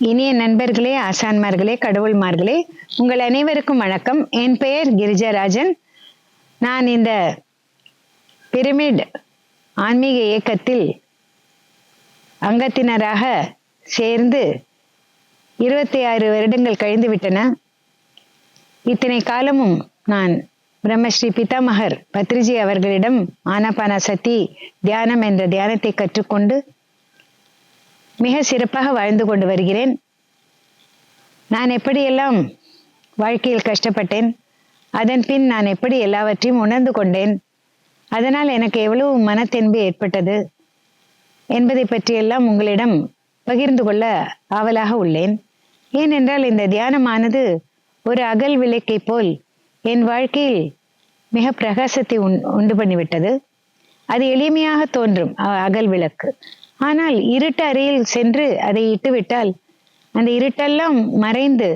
இனிய நண்பர்களே ஆசான்மார்களே கடவுள்மார்களே உங்கள் அனைவருக்கும் வணக்கம். என் பெயர் கிரிஜாராஜன். நான் இந்த பிரமிட் ஆன்மீக இயக்கத்தில் அங்கத்தினராக சேர்ந்து இருபத்தி ஆறு வருடங்கள் கழிந்து விட்டன. இத்தனை காலமும் நான் பிரம்மஸ்ரீ பிதாமகர் பத்ரிஜி அவர்களிடம் ஆனாபான சதி தியானம் என்ற தியானத்தை கற்றுக்கொண்டு மிக சிறப்பாக வாழ்ந்து கொண்டு வருகிறேன். நான் எப்படியெல்லாம் வாழ்க்கையில் கஷ்டப்பட்டேன் அதன் பின் நான் எப்படி எல்லாவற்றையும் உணர்ந்து கொண்டேன் அதனால் எனக்கு எவ்வளவு மனத்தென்பு ஏற்பட்டது என்பதை பற்றியெல்லாம் உங்களிடம் பகிர்ந்து கொள்ள ஆவலாக உள்ளேன். ஏனென்றால் இந்த தியானமானது ஒரு அகல் விளக்கை போல் என் வாழ்க்கையில் மிக பிரகாசத்தை உண் உண்டு பண்ணிவிட்டது. அது எளிமையாக தோன்றும் அ- அகல் விளக்கு. ஆனால் இருட்டு அறையில் சென்று அதை இட்டுவிட்டால் அந்த இருட்டெல்லாம் மறைந்து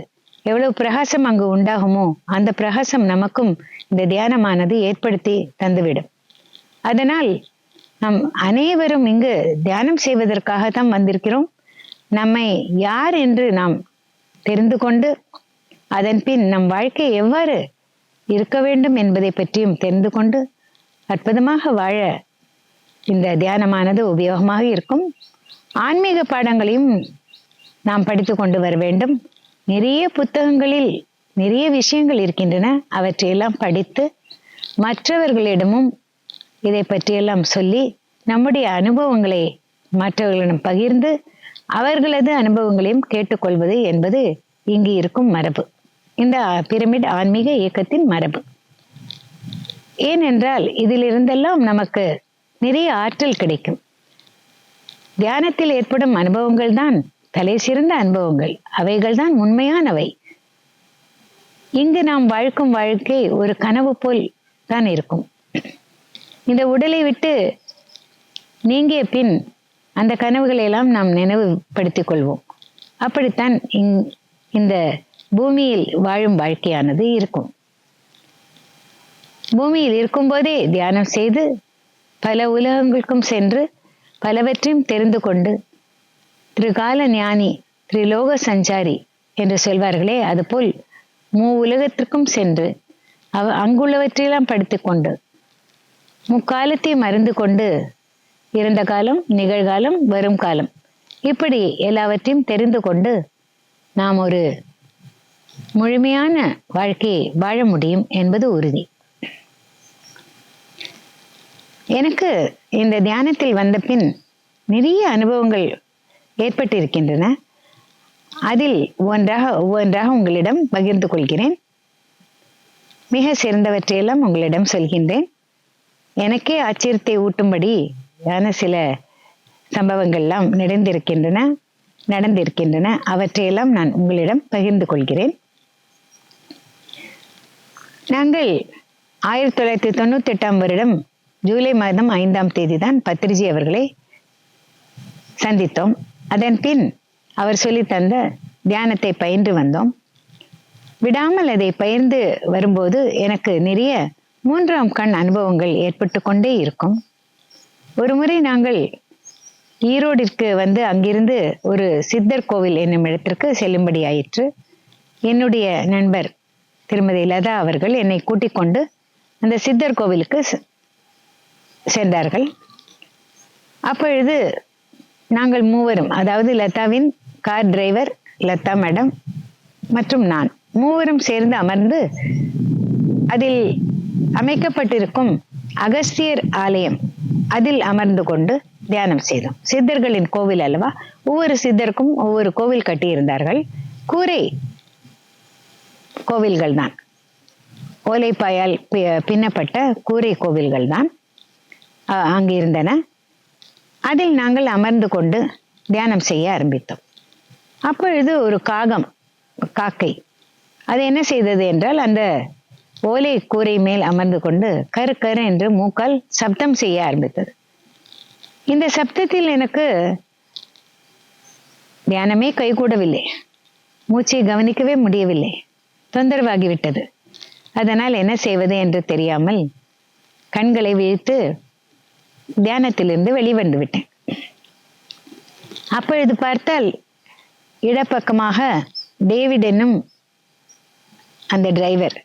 எவ்வளவு பிரகாசம் அங்கு உண்டாகுமோ அந்த பிரகாசம் நமக்கும் இந்த தியானமானது ஏற்படுத்தி தந்துவிடும். அதனால் நம் அனைவரும் இங்கு தியானம் செய்வதற்காகத்தான் வந்திருக்கிறோம். நம்மை யார் என்று நாம் தெரிந்து கொண்டு அதன் பின் நம் வாழ்க்கை எவ்வாறு இருக்க வேண்டும் என்பதை பற்றியும் தெரிந்து கொண்டு அற்புதமாக வாழ இந்த தியானமானது உபயோகமாக இருக்கும். ஆன்மீக பாடங்களையும் நாம் படித்து கொண்டு வர வேண்டும். நிறைய புத்தகங்களில் நிறைய விஷயங்கள் இருக்கின்றன. அவற்றையெல்லாம் படித்து மற்றவர்களிடமும் இதை பற்றியெல்லாம் சொல்லி நம்முடைய அனுபவங்களை மற்றவர்களிடம் பகிர்ந்து அவர்களது அனுபவங்களையும் கேட்டுக்கொள்வது என்பது இங்கு இருக்கும் மரபு. இந்த பிரமிட் ஆன்மீக இயக்கத்தின் மரபு. ஏனென்றால் இதிலிருந்தெல்லாம் நமக்கு நிறைய ஆற்றல் கிடைக்கும். தியானத்தில் ஏற்படும் அனுபவங்கள் தான் தலை சிறந்த அனுபவங்கள். அவைகள் தான் உண்மையானவை. இங்கு நாம் வாழ்க்கும் வாழ்க்கை ஒரு கனவு போல் தான் இருக்கும். இந்த உடலை விட்டு நீங்கிய பின் அந்த கனவுகளை எல்லாம் நாம் நினைவுபடுத்திக் கொள்வோம். அப்படித்தான் இங்- இந்த பூமியில் வாழும் வாழ்க்கையானது இருக்கும். பூமியில் இருக்கும்போதே தியானம் செய்து பல உலகங்களுக்கும் சென்று பலவற்றையும் தெரிந்து கொண்டு திரிகால ஞானி திரிலோக சஞ்சாரி என்று சொல்வார்களே அதுபோல் மூ உலகத்திற்கும் சென்று அவ அங்குள்ளவற்றையெல்லாம் படித்து கொண்டு முக்காலத்தை மறந்து கொண்டு இறந்த காலம் நிகழ்காலம் வரும் காலம் இப்படி எல்லாவற்றையும் தெரிந்து கொண்டு நாம் ஒரு முழுமையான வாழ்க்கையை வாழ முடியும் என்பது உறுதி. எனக்கு இந்த தியானத்தில் வந்த பின் நிறைய அனுபவங்கள் ஏற்பட்டிருக்கின்றன. அதில் ஒன்றாக ஒவ்வொன்றாக உங்களிடம் பகிர்ந்து கொள்கிறேன். மிக சிறந்தவற்றையெல்லாம் உங்களிடம் சொல்கின்றேன். எனக்கே ஆச்சரியத்தை ஊட்டும்படியான சில சம்பவங்கள்லாம் நடந்திருக்கின்றன நடந்திருக்கின்றன. அவற்றையெல்லாம் நான் உங்களிடம் பகிர்ந்து கொள்கிறேன். நாங்கள் ஆயிரத்தி தொள்ளாயிரத்தி தொண்ணூத்தி எட்டாம் வருடம் ஜூலை மாதம் ஐந்தாம் தேதி தான் பத்ரிஜி அவர்களை சந்தித்தோம். அதன் பின் அவர் சொல்லி தந்த தியானத்தை பயின்று வந்தோம். விடாமல் அதை பயிர்ந்து வரும்போது எனக்கு நிறைய மூன்றாம் கண் அனுபவங்கள் ஏற்பட்டு கொண்டே இருக்கும். ஒரு முறை நாங்கள் ஈரோடிற்கு வந்து அங்கிருந்து ஒரு சித்தர் கோவில் என்னும் இடத்திற்கு செல்லும்படி ஆயிற்று. என்னுடைய நண்பர் திருமதி லதா அவர்கள் என்னை கூட்டிக் கொண்டு அந்த சித்தர் கோவிலுக்கு சேர்ந்தார்கள். அப்பொழுது நாங்கள் மூவரும் அதாவது லதாவின் கார் டிரைவர் லதா மேடம் மற்றும் நான் மூவரும் சேர்ந்து அமர்ந்து அதில் அமைக்கப்பட்டிருக்கும் அகஸ்தியர் ஆலயம் அதில் அமர்ந்து கொண்டு தியானம் செய்தோம். சித்தர்களின் கோவில் அல்லவா? ஒவ்வொரு சித்தருக்கும் ஒவ்வொரு கோவில் கட்டியிருந்தார்கள். கூரை கோவில்கள் தான் ஓலைப்பாயால் பி- பின்னப்பட்ட கூரை கோவில்கள் தான் அங்கு இருந்தன அதில் நாங்கள் அமர்ந்து கொண்டு தியானம் செய்ய ஆரம்பித்தோம். அப்பொழுது ஒரு காகம் காக்கை அது என்ன செய்தது என்றால் அந்த ஓலை கூரை மேல் அமர்ந்து கொண்டு கரு கரு என்று மூக்கால் சப்தம் செய்ய ஆரம்பித்தது. இந்த சப்தத்தில் எனக்கு தியானமே கைகூடவில்லை. மூச்சை கவனிக்கவே முடியவில்லை. தொந்தரவாகிவிட்டது. அதனால் என்ன செய்வது என்று தெரியாமல் கண்களை விழித்து தியானத்திலிருந்து வெளிவந்து விட்டேன். அப்பொழுது பார்த்தால் இடப்பக்கமாக டேவிட் என்னும் அந்த டிரைவர்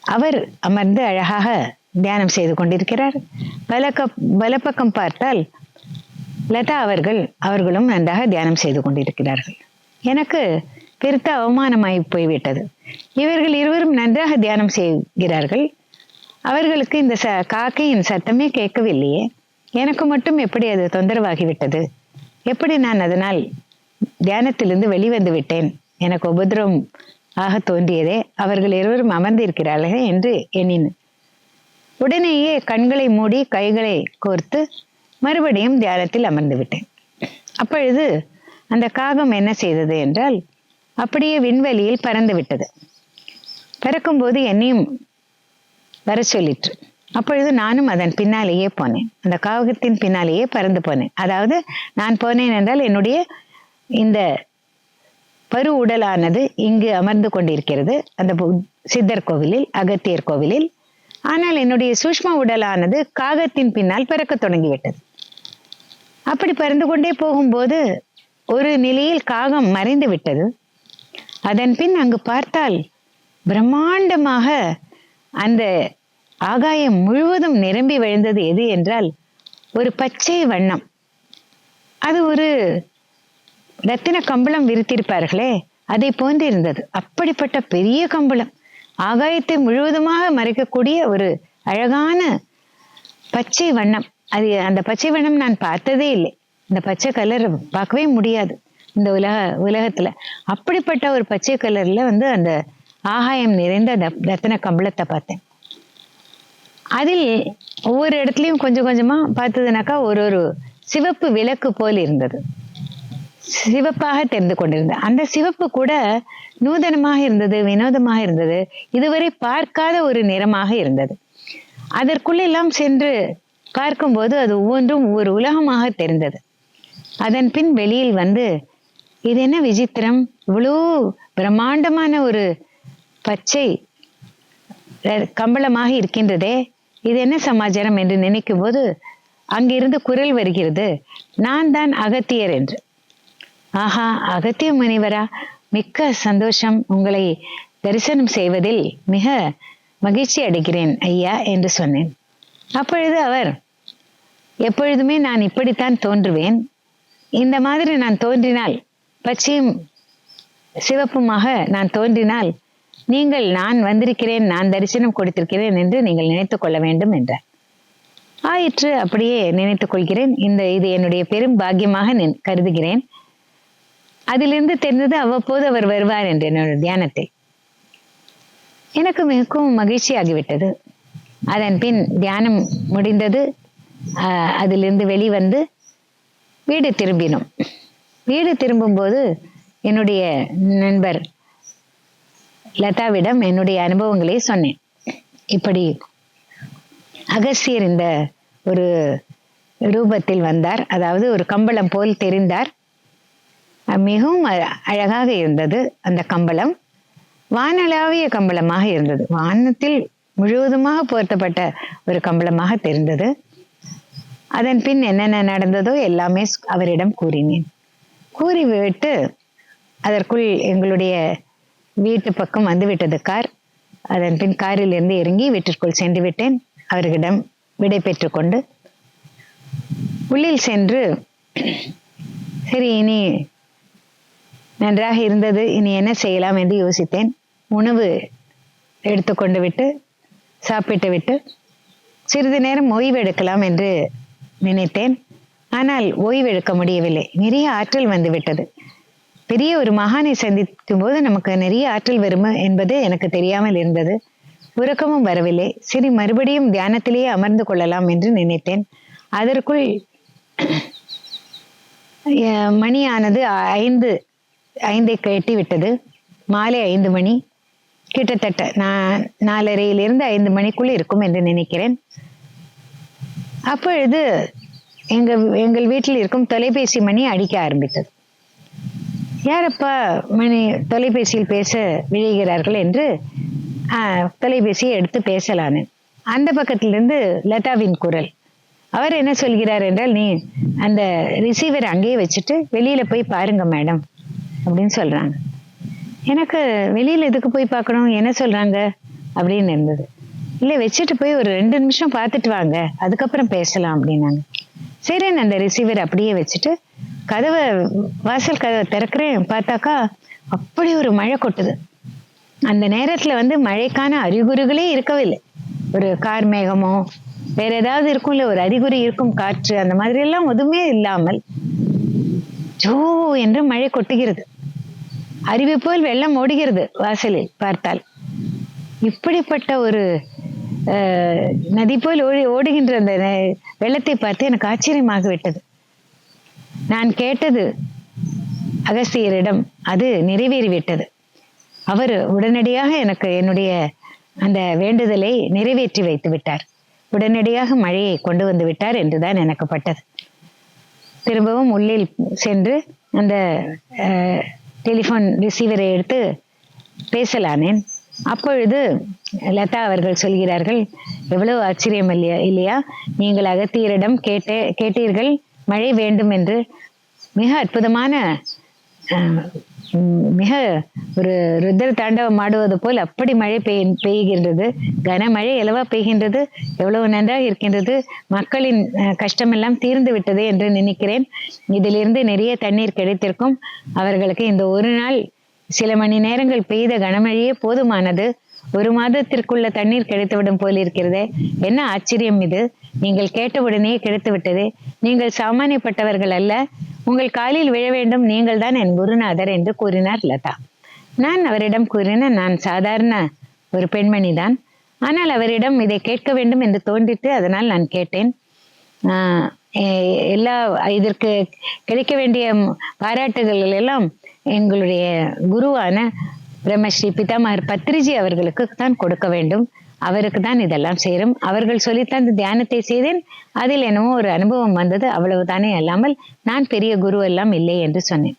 அவர் அமர்ந்து அழகாக தியானம் செய்து கொண்டிருக்கிறார். பலக்க பலப்பக்கம் பார்த்தால் லதா அவர்கள் அவர்களும் நன்றாக தியானம் செய்து கொண்டிருக்கிறார்கள். எனக்கு பெருத்த அவமானமாய் போய்விட்டது. இவர்கள் இருவரும் நன்றாக தியானம் செய்கிறார்கள். அவர்களுக்கு இந்த ச காக்கையின் சத்தமே கேட்கவில்லையே. எனக்கு மட்டும் எப்படி அது தொந்தரவாகிவிட்டது? எப்படி நான் அதனால் தியானத்திலிருந்து வெளிவந்து விட்டேன்? எனக்கு உபதிரவம் ஆக தோன்றியதே. அவர்கள் இருவரும் அமர்ந்திருக்கிறார்களே என்று எண்ணினேன். உடனேயே கண்களை மூடி கைகளை கோர்த்து மறுபடியும் தியானத்தில் அமர்ந்து விட்டேன். அப்பொழுது அந்த காகம் என்ன செய்தது என்றால் அப்படியே விண்வெளியில் பறந்து விட்டது. பறக்கும்போது என்னையும் வர சொல்லிற்று. அப்பொழுது நானும் அதன் பின்னாலேயே போனேன். அந்த காகத்தின் பின்னாலேயே பறந்து போனேன். அதாவது நான் போனேன் என்றால் என்னுடைய இந்த பரு உடலானது இங்கு அமர்ந்து கொண்டிருக்கிறது. அந்த சித்தர் கோவிலில் அகத்தியர் கோவிலில். ஆனால் என்னுடைய சூஷ்ம உடலானது காகத்தின் பின்னால் பறக்க தொடங்கிவிட்டது. அப்படி பறந்து கொண்டே போகும்போது ஒரு நிலையில் காகம் மறைந்து விட்டது அதன் பின் அங்கு பார்த்தால் பிரம்மாண்டமாக அந்த ஆகாயம் முழுவதும் நிரம்பி விழுந்தது எது என்றால் ஒரு பச்சை வண்ணம். அது ஒரு ரத்தின கம்பளம் விரித்திருப்பார்களே அதை போன்று இருந்தது அப்படிப்பட்ட பெரிய கம்பளம். ஆகாயத்தை முழுவதுமாக மறைக்கக்கூடிய ஒரு அழகான பச்சை வண்ணம். அது அந்த பச்சை வண்ணம் நான் பார்த்ததே இல்லை. இந்த பச்சை கலர் பார்க்கவே முடியாது. இந்த உலக உலகத்துல. அப்படிப்பட்ட ஒரு பச்சை கலர்ல வந்து அந்த ஆகாயம் நிறைந்த அந்த ரத்தின கம்பளத்தை பார்த்தேன். அதில் ஒவ்வொரு இடத்துலயும் கொஞ்சம் கொஞ்சமா பார்த்ததுனாக்கா ஒரு ஒரு சிவப்பு விளக்கு போல் இருந்தது. சிவப்பாக தெரிந்து கொண்டிருந்தது. அந்த சிவப்பு கூட நூதனமாக இருந்தது வினோதமாக இருந்தது. இதுவரை பார்க்காத ஒரு நிறமாக இருந்தது. அதற்குள்ளெல்லாம் சென்று பார்க்கும்போது அது ஒவ்வொன்றும் ஒரு உலகமாக தெரிந்தது. அதன் பின் வெளியில் வந்து இது என்ன விசித்திரம்? இவ்வளோ பிரம்மாண்டமான ஒரு பச்சை கம்பளமாக இருக்கின்றதே இது என்ன சமாச்சாரம் என்று நினைக்கும் போது அங்கிருந்து குரல் வருகிறது நான் தான் அகத்தியர் என்று. ஆஹா அகத்திய முனிவரா மிக்க சந்தோஷம் உங்களை தரிசனம் செய்வதில் மிக மகிழ்ச்சி அடைகிறேன் ஐயா என்று சொன்னேன். அப்பொழுது அவர் எப்பொழுதுமே நான் இப்படித்தான் தோன்றுவேன். இந்த மாதிரி நான் தோன்றினால் பச்சையும் சிவப்புமாக நான் தோன்றினால் நீங்கள் நான் வந்திருக்கிறேன் நான் தரிசனம் கொடுத்திருக்கிறேன் என்று நீங்கள் நினைத்து கொள்ள வேண்டும் என்றார். ஆயிற்று அப்படியே நினைத்துக் கொள்கிறேன். இந்த இது என்னுடைய பெரும் பாக்கியமாக நின்- கருதுகிறேன். அதிலிருந்து தெரிந்தது அவ்வப்போது அவர் வருவார் என்று என்னோட தியானத்தை. எனக்கு மிகவும் மகிழ்ச்சியாகிவிட்டது. அதன் பின் தியானம் முடிந்தது. அதிலிருந்து வெளிவந்து வீடு திரும்பினோம். வீடு திரும்பும்போது என்னுடைய நண்பர் லதாவிடம் என்னுடைய அனுபவங்களை சொன்னேன். இப்படி அகஸ்தியர் இந்த ஒரு ரூபத்தில் வந்தார். அதாவது ஒரு கம்பளம் போல் தெரிந்தார். மிகவும் அழகாக இருந்தது அந்த கம்பளம். வானளாவிய கம்பளமாக இருந்தது. வானத்தில் முழுவதுமாக போர்த்தப்பட்ட ஒரு கம்பளமாக தெரிந்தது. அதன் பின் என்னென்ன நடந்ததோ எல்லாமே அவரிடம் கூறினேன். கூறிவிட்டு அதற்குள் எங்களுடைய வீட்டு பக்கம் வந்து விட்டது கார். அதன் பின் காரில் இருந்து இறங்கி வீட்டிற்குள் சென்று விட்டேன். அவர்களிடம் விடை பெற்றுக்கொண்டு உள்ளில் சென்று சரி இனி நன்றாக இருந்தது இனி என்ன செய்யலாம்? என்று யோசித்தேன். உணவு எடுத்துக்கொண்டு விட்டு சாப்பிட்டு விட்டு சிறிது நேரம் ஓய்வு எடுக்கலாம் என்று நினைத்தேன். ஆனால் ஓய்வு எடுக்க முடியவில்லை. நிறைய ஆற்றல் வந்து விட்டது. பெரிய ஒரு மகானை சந்திக்கும் போது நமக்கு நிறைய ஆற்றல் வரும் என்பது எனக்கு தெரியாமல் இருந்தது. உறக்கமும் வரவில்லை. சரி மறுபடியும் தியானத்திலேயே அமர்ந்து கொள்ளலாம் என்று நினைத்தேன். அதற்குள் மணியானது ஐந்து ஐந்தை எட்டி விட்டது மாலை ஐந்து மணி. கிட்டத்தட்ட நான் நாலரையிலிருந்து ஐந்து மணிக்குள் இருக்கும் என்று நினைக்கிறேன். அப்பொழுது எங்கள் எங்கள் வீட்டில் இருக்கும் தொலைபேசி மணி அடிக்க ஆரம்பித்தது. யாரப்பா மணி தொலைபேசியில் பேச விழைகிறார்கள் என்று தொலைபேசியை எடுத்து பேசலான்னு. அந்த பக்கத்திலிருந்து லதாவின் குரல். அவர் என்ன சொல்கிறார் என்றால் நீ அந்த ரிசீவர் அங்கேயே வச்சுட்டு வெளியில போய் பாருங்க மேடம் அப்படின்னு சொல்றாங்க. எனக்கு வெளியில எதுக்கு போய் பார்க்கணும்? என்ன சொல்றாங்க? அப்படின்னு இருந்தது. இல்லை வச்சுட்டு போய் ஒரு ரெண்டு நிமிஷம் பார்த்துட்டு வாங்க. அதுக்கப்புறம் பேசலாம் அப்படின்னாங்க. சரி அந்த ரிசீவர் அப்படியே வச்சுட்டு கதவை வாசல் கதவை திறக்கிறேன் பார்த்தாக்கா அப்படி ஒரு மழை கொட்டுது. அந்த நேரத்துல வந்து மழைக்கான அறிகுறிகளே இருக்கவில்லை. ஒரு கார் மேகமோ வேற ஏதாவது இருக்கும்ல ஒரு அறிகுறி இருக்கும் காற்று அந்த மாதிரி எல்லாம் எதுவுமே இல்லாமல் ஜோ என்று மழை கொட்டுகிறது. அருவி போல் வெள்ளம் ஓடுகிறது வாசலில் பார்த்தால். இப்படிப்பட்ட ஒரு நதி போல் ஓடி ஓடுகின்ற அந்த நெ- வெள்ளத்தை பார்த்து எனக்கு ஆச்சரியமாக விட்டது. நான் கேட்டது அகஸ்தியரிடம் அது நிறைவேறிவிட்டது. அவர் உடனடியாக எனக்கு என்னுடைய அந்த வேண்டுதலை நிறைவேற்றி வைத்து விட்டார். உடனடியாக மழையை கொண்டு வந்து விட்டார் என்றுதான் எனக்கு பட்டது. திரும்பவும் உள்ளில் சென்று அந்த டெலிஃபோன் ரிசீவரை எடுத்து பேசலானேன். அப்பொழுது லதா அவர்கள் சொல்கிறார்கள் எவ்வளவு ஆச்சரியம் இல்லையா இல்லையா? நீங்கள் அகத்தியரிடம் கேட்டே கேட்டீர்கள். மழை வேண்டும் என்று மிக அற்புதமான மிக ஒரு ருத்ர தாண்டவம் ஆடுவது போல் அப்படி மழை பெய் பெய்கின்றது. கனமழை எவ்வளவா பெய்கின்றது எவ்வளவு நன்றாக இருக்கின்றது மக்களின் கஷ்டமெல்லாம் தீர்ந்து விட்டது என்று நினைக்கிறேன். இதிலிருந்து நிறைய தண்ணீர் கிடைத்திருக்கும். அவர்களுக்கு இந்த ஒரு நாள் சில மணி நேரங்கள் பெய்த கனமழையே போதுமானது. ஒரு மாதத்திற்குள்ள தண்ணீர் கிடைத்துவிடும் போல் இருக்கிறதே. என்ன ஆச்சரியம் இது? நீங்கள் கேட்டவுடனே கிடைத்து விட்டது நீங்கள் சாமானியப்பட்டவர்கள் அல்ல. உங்கள் காலில் விழ வேண்டும். நீங்கள் தான் என் குருநாதர் என்று கூறினார் லதா. நான் அவரிடம் கூறினேன் நான் சாதாரண ஒரு பெண்மணி தான் ஆனால் அவரிடம் இதை கேட்க வேண்டும் என்று தோன்றிட்டு அதனால் நான் கேட்டேன். ஆஹ் எல்லா இதற்கு கிடைக்க வேண்டிய பாராட்டுகள் எல்லாம் எங்களுடைய குருவான பிரம்மஸ்ரீ பிதாமகர் பத்ரிஜி அவர்களுக்கு தான் கொடுக்க வேண்டும். அவருக்கு தான் இதெல்லாம் சேரும். அவர்கள் சொல்லித்தான் இந்த தியானத்தை செய்தேன். அதில் என்னவோ ஒரு அனுபவம் வந்தது. அவ்வளவுதானே அல்லாமல் நான் பெரிய குரு எல்லாம் இல்லை என்று சொன்னேன்.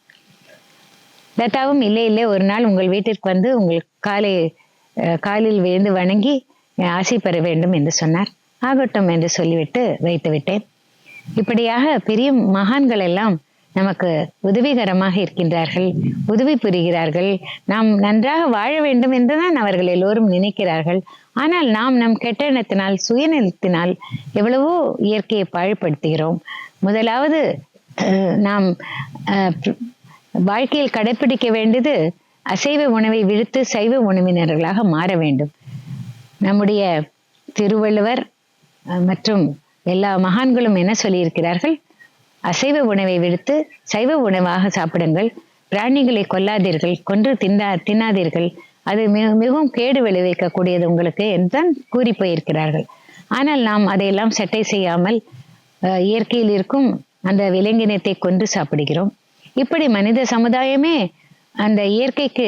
லதாவும் இல்லை இல்லை. ஒரு நாள் உங்கள் வீட்டிற்கு வந்து உங்கள் காலை அஹ், காலில் விழுந்து வணங்கி ஆசை பெற வேண்டும் என்று சொன்னார். ஆகட்டும் என்று சொல்லிவிட்டு வைத்து விட்டேன் இப்படியாக பெரிய மகான்கள் எல்லாம் நமக்கு உதவிகரமாக இருக்கின்றார்கள் உதவி புரிகிறார்கள். நாம் நன்றாக வாழ வேண்டும் என்றுதான் அவர்கள் எல்லோரும் நினைக்கிறார்கள். ஆனால் நாம் நம் கெட்ட எண்ணத்தினால் சுயநலத்தினால் எவ்வளவோ இயற்கையை பாழ்படுத்துகிறோம். முதலாவது நாம் வாழ்க்கையில் கடைப்பிடிக்க வேண்டியது அசைவ உணவை விழுத்து சைவ உணவினர்களாக மாற வேண்டும். நம்முடைய திருவள்ளுவர் மற்றும் எல்லா மகான்களும் என்ன சொல்லியிருக்கிறார்கள்? அசைவ உணவை விடுத்து சைவ உணவாக சாப்பிடுங்கள். பிராணிகளை கொல்லாதீர்கள் கொன்று தின்னா தின்னாதீர்கள். அது மிக மிகவும் கேடு விளைவிக்கக்கூடியது உங்களுக்கு என்றுதான் கூறி போயிருக்கிறார்கள் ஆனால் நாம் அதையெல்லாம் சட்டை செய்யாமல் அஹ், இயற்கையில் இருக்கும் அந்த விலங்கினத்தை கொன்று சாப்பிடுகிறோம். இப்படி மனித சமுதாயமே அந்த இயற்கைக்கு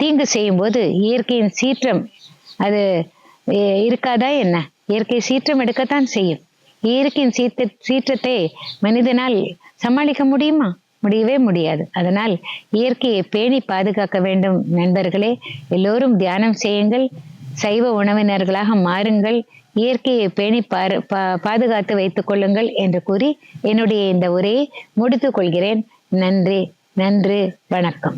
தீங்கு செய்யும் போது இயற்கையின் சீற்றம் அது இருக்காதா என்ன? இயற்கை சீற்றம் எடுக்கத்தான் செய்யும். இயற்கையின் சீத்த சீற்றத்தை மனிதனால் சமாளிக்க முடியுமா? முடியவே முடியாது. அதனால் இயற்கையை பேணி பாதுகாக்க வேண்டும். நண்பர்களே எல்லோரும் தியானம் செய்யுங்கள். சைவ உணவினர்களாக மாறுங்கள். இயற்கையை பேணி பாரு பா பாதுகாத்து வைத்துக் கொள்ளுங்கள் என்று கூறி என்னுடைய இந்த உரையை முடித்துக் கொள்கிறேன். நன்றி. நன்றி. வணக்கம்.